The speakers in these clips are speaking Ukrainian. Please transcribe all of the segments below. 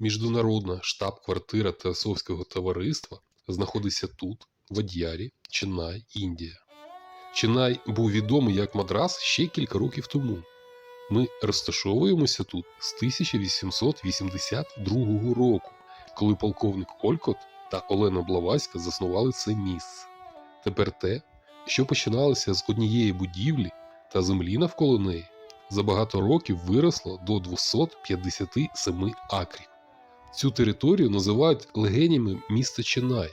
Міжнародна штаб-квартира Теософського товариства знаходиться тут, в Ад'ярі, Ченай, Індія. Ченай був відомий як Мадрас ще кілька років тому. Ми розташовуємося тут з 1882 року, коли полковник Олькот та Олена Блаватська заснували це місце. Тепер те, що починалося з однієї будівлі та землі навколо неї, за багато років виросло до 257 акрів. Цю територію називають легенями міста Ченай.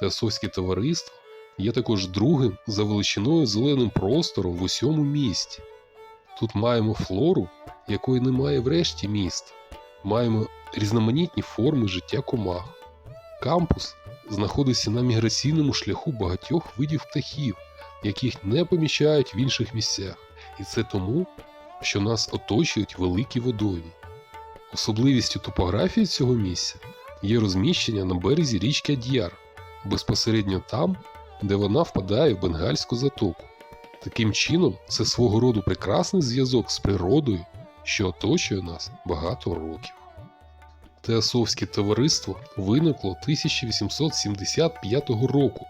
Теософське товариство є також другим за величиною зеленим простором в усьому місті. Тут маємо флору, якої немає в решті міста. Маємо різноманітні форми життя комах. Кампус знаходиться на міграційному шляху багатьох видів птахів, яких не помічають в інших місцях. І це тому, що нас оточують великі водойми. Особливістю топографії цього місця є розміщення на березі річки Ад'яр, безпосередньо там, де вона впадає в Бенгальську затоку. Таким чином, це свого роду прекрасний зв'язок з природою, що оточує нас багато років. Теософське товариство виникло 1875 року,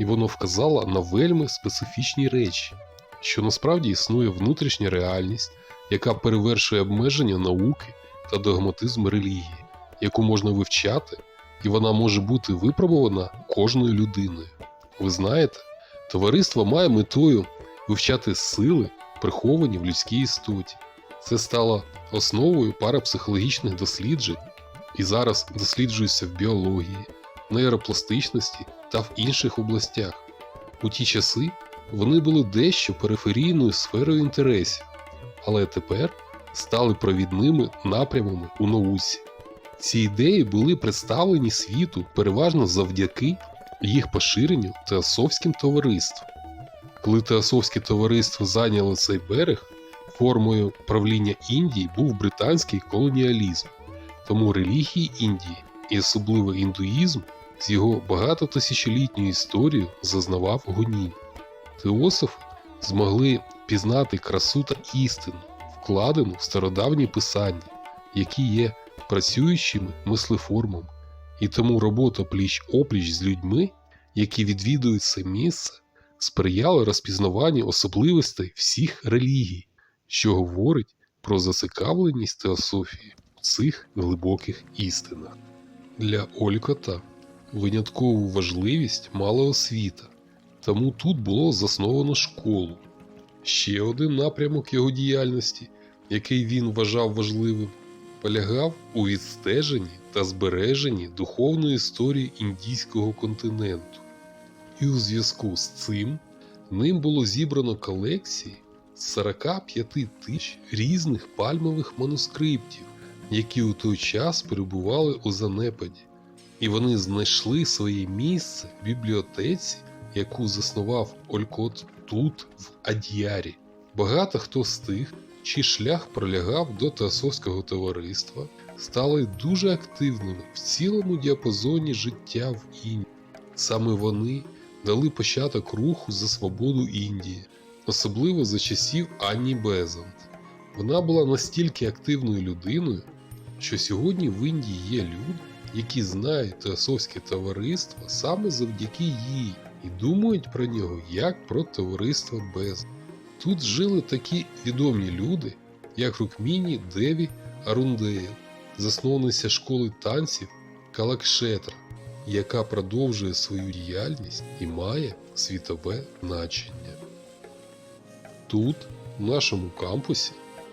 і воно вказало на вельми специфічні речі, що насправді існує внутрішня реальність, яка перевершує обмеження науки та догматизм релігії, яку можна вивчати, і вона може бути випробувана кожною людиною. Ви знаєте, товариство має метою вивчати сили, приховані в людській істоті. Це стало основою парапсихологічних досліджень і зараз досліджується в біології, нейропластичності та в інших областях. У ті часи вони були дещо периферійною сферою інтересів, але тепер стали провідними напрямами у науці. Ці ідеї були представлені світу переважно завдяки їх поширенню теософським товариствам. Коли теософське товариство зайняло цей берег, формою правління Індії був британський колоніалізм. Тому релігії Індії і особливо індуїзм з його багатотисячолітньою історією зазнавав гонінь. Теософи змогли пізнати красу та істину, вкладену в стародавні писання, які є працюючими мислеформами, і тому робота пліч опліч з людьми, які відвідують це місце, сприяла розпізнаванню особливостей всіх релігій, що говорить про зацікавленість теософії в цих глибоких істинах. Для Олькота виняткову важливість мала освіта, тому тут було засновано школу. Ще один напрямок його діяльності, який він вважав важливим, полягав у відстеженні та збереженні духовної історії індійського континенту. І у зв'язку з цим ним було зібрано колекції з 45 тисяч різних пальмових манускриптів, які у той час перебували у занепаді, і вони знайшли своє місце в бібліотеці, яку заснував Олькот тут, в Ад'ярі. Багато хто з тих, чий шлях пролягав до Теософського товариства, стали дуже активними в цілому діапазоні життя в Індії. Саме вони дали початок руху за свободу Індії, особливо за часів Анні Безант. Вона була настільки активною людиною, що сьогодні в Індії є люди, які знають Теософське товариство саме завдяки їй і думають про нього як про товариство Безант. Тут жили такі відомі люди, як Рукміні Деві Арундейл, засновниця школи танців Калакшетра, яка продовжує свою діяльність і має світове значення. Тут, в нашому кампусі,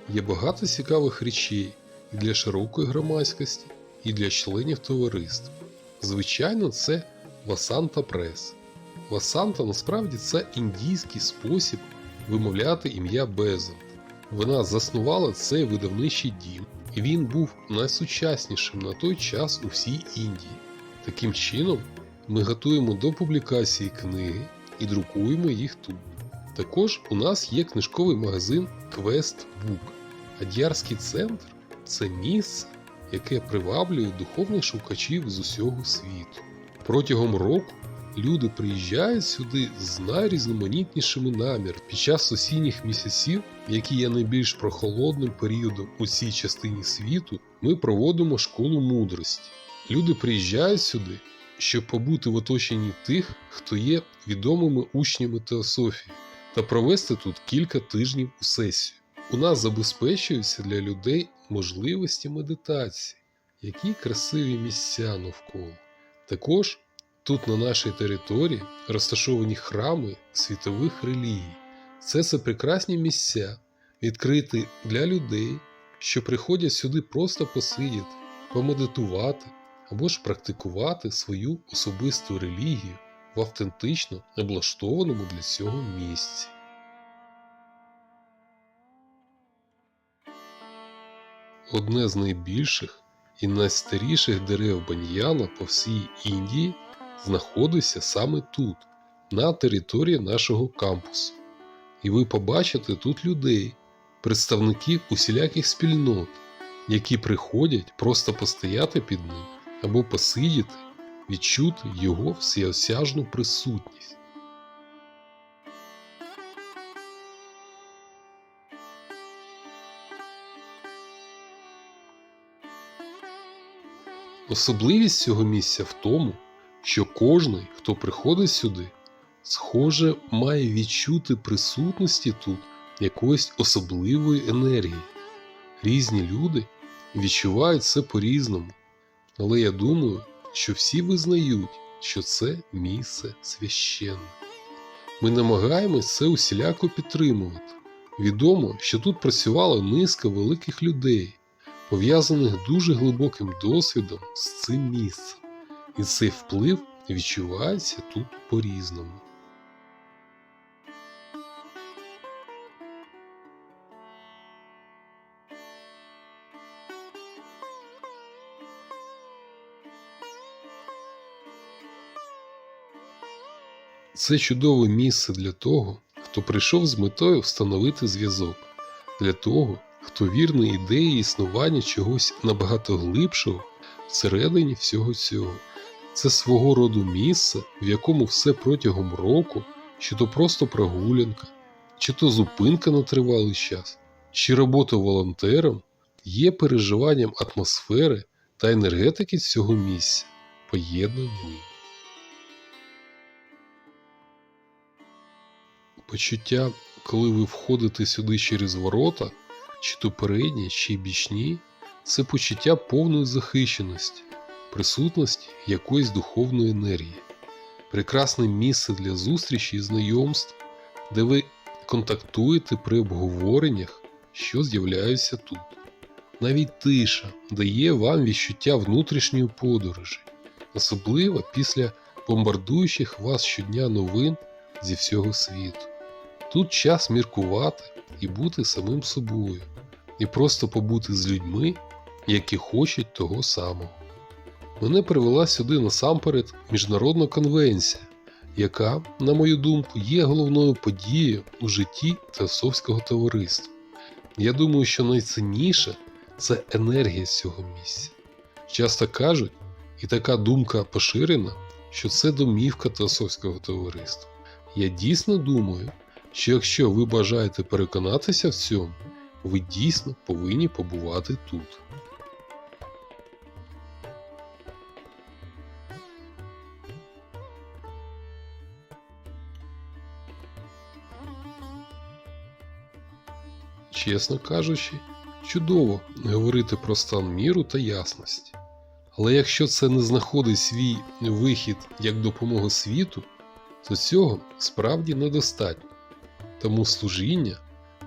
є багато цікавих речей і для широкої громадськості, і для членів товариства. Звичайно, це Васанта Прес. Васанта насправді це індійський спосіб вимовляти ім'я Безант. Вона заснувала цей видавничий дім, і він був найсучаснішим на той час у всій Індії. Таким чином, ми готуємо до публікації книги і друкуємо їх тут. Також у нас є книжковий магазин Quest Book. Ад'ярський центр це місце, яке приваблює духовних шукачів з усього світу. Протягом року люди приїжджають сюди з найрізноманітнішими намір під час осінніх місяців, які є найбільш прохолодним періодом у цій частині світу, ми проводимо школу мудрості. Люди приїжджають сюди, щоб побути в оточенні тих, хто є відомими учнями теософії, та провести тут кілька тижнів у сесію. У нас забезпечуються для людей можливості медитації, які красиві місця навколо. Також тут на нашій території розташовані храми світових релігій. Це це прекрасні місця, відкриті для людей, що приходять сюди просто посидіти, помедитувати або ж практикувати свою особисту релігію в автентично облаштованому для цього місці. Одне з найбільших і найстаріших дерев баньяна по всій Індії знаходиться саме тут, на території нашого кампусу. І ви побачите тут людей, представників усіляких спільнот, які приходять просто постояти під ним або посидіти, відчути його всеосяжну присутність. Особливість цього місця в тому, що кожний, хто приходить сюди, схоже, має відчути присутності тут якоїсь особливої енергії. Різні люди відчувають це по-різному, але я думаю, що всі визнають, що це місце священне. Ми намагаємось це усіляко підтримувати. Відомо, що тут працювала низка великих людей, пов'язаних дуже глибоким досвідом з цим місцем, і цей вплив відчувається тут по-різному. Це чудове місце для того, хто прийшов з метою встановити зв'язок, для того, хто вірний ідеї існування чогось набагато глибшого всередині всього цього. Це свого роду місце, в якому все протягом року, чи то просто прогулянка, чи то зупинка на тривалий час, чи робота волонтером є переживанням атмосфери та енергетики цього місця, поєднані. Почуття, коли ви входите сюди через ворота, чи то передні, чи бічні, це почуття повної захищеності, присутності якоїсь духовної енергії, прекрасне місце для зустрічі і знайомств, де ви контактуєте при обговореннях, що з'являються тут. Навіть тиша дає вам відчуття внутрішньої подорожі, особливо після бомбардуючих вас щодня новин зі всього світу. Тут час міркувати і бути самим собою, і просто побути з людьми, які хочуть того самого. Мене привела сюди насамперед міжнародна конвенція, яка, на мою думку, є головною подією у житті Теософського товариства. Я думаю, що найцінніше це енергія цього місця. Часто кажуть, і така думка поширена, що це домівка Теософського товариства. Я дійсно думаю, що якщо ви бажаєте переконатися в цьому, ви дійсно повинні побувати тут. Чесно кажучи, чудово говорити про стан міру та ясності. Але якщо це не знаходить свій вихід як допомога світу, то цього справді недостатньо. Тому служіння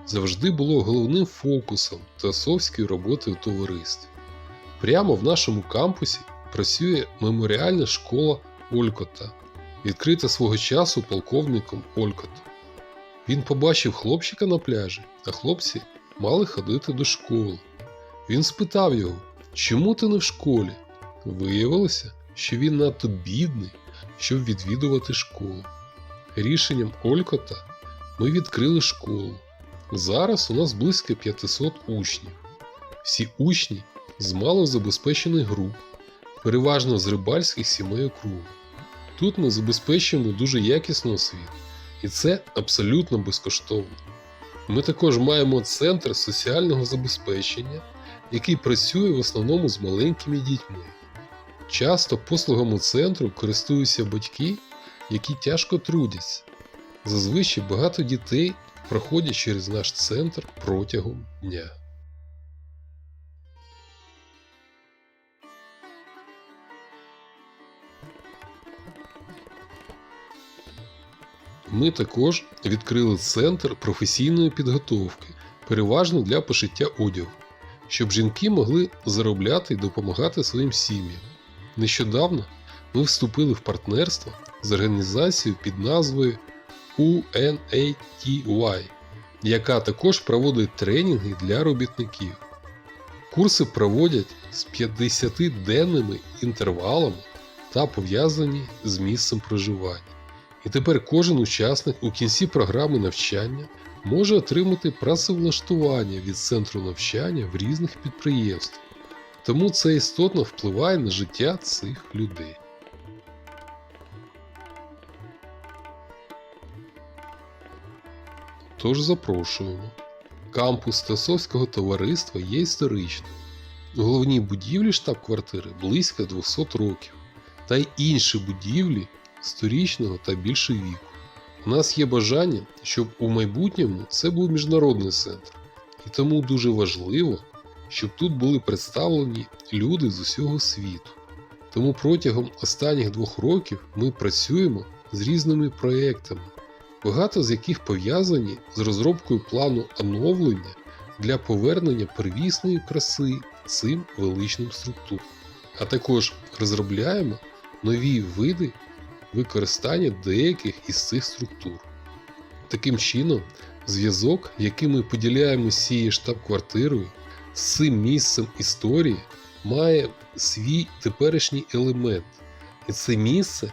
завжди було головним фокусом теософської роботи у товаристві. Прямо в нашому кампусі працює меморіальна школа Олькота, відкрита свого часу полковником Олькотом. Він побачив хлопчика на пляжі, а хлопці мали ходити до школи. Він спитав його, чому ти не в школі? Виявилося, що він надто бідний, щоб відвідувати школу. Рішенням Олькота ми відкрили школу. Зараз у нас близько 500 учнів. Всі учні з малозабезпечених груп, переважно з рибальських сімей округу. Тут ми забезпечуємо дуже якісну освіту, і це абсолютно безкоштовно. Ми також маємо центр соціального забезпечення, який працює в основному з маленькими дітьми. Часто послугами центру користуються батьки, які тяжко трудяться. Зазвичай багато дітей проходять через наш центр протягом дня. Ми також відкрили центр професійної підготовки, переважно для пошиття одягу, щоб жінки могли заробляти і допомагати своїм сім'ям. Нещодавно ми вступили в партнерство з організацією під назвою UNATY, яка також проводить тренінги для робітників. Курси проводять з 50-денними інтервалами та пов'язані з місцем проживання. І тепер кожен учасник у кінці програми навчання може отримати працевлаштування від центру навчання в різних підприємствах. Тому це істотно впливає на життя цих людей. Тож запрошуємо. Кампус Тасовського товариства є історичним. У головній будівлі штаб-квартири близько 200 років, та й інші будівлі сторічного та більше віку. У нас є бажання, щоб у майбутньому це був міжнародний центр, і тому дуже важливо, щоб тут були представлені люди з усього світу. Тому протягом останніх двох років ми працюємо з різними проєктами, багато з яких пов'язані з розробкою плану оновлення для повернення первісної краси цим величним структурам. А також розробляємо нові види використання деяких із цих структур. Таким чином, зв'язок, який ми поділяємо з цією штаб-квартирою, з цим місцем історії, має свій теперішній елемент. І це місце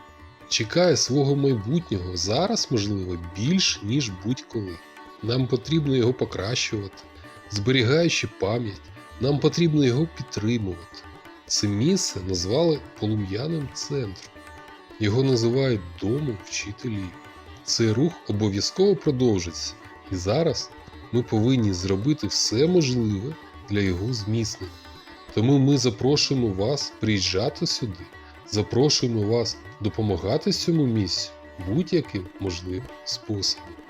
чекає свого майбутнього зараз, можливо, більш ніж будь-коли. Нам потрібно його покращувати, зберігаючи пам'ять, нам потрібно його підтримувати. Це місце назвали полум'яним центром. Його називають домом вчителів. Цей рух обов'язково продовжиться, і зараз ми повинні зробити все можливе для його зміцнення. Тому ми запрошуємо вас приїжджати сюди, запрошуємо вас допомагати цьому місцю будь-яким можливим способом.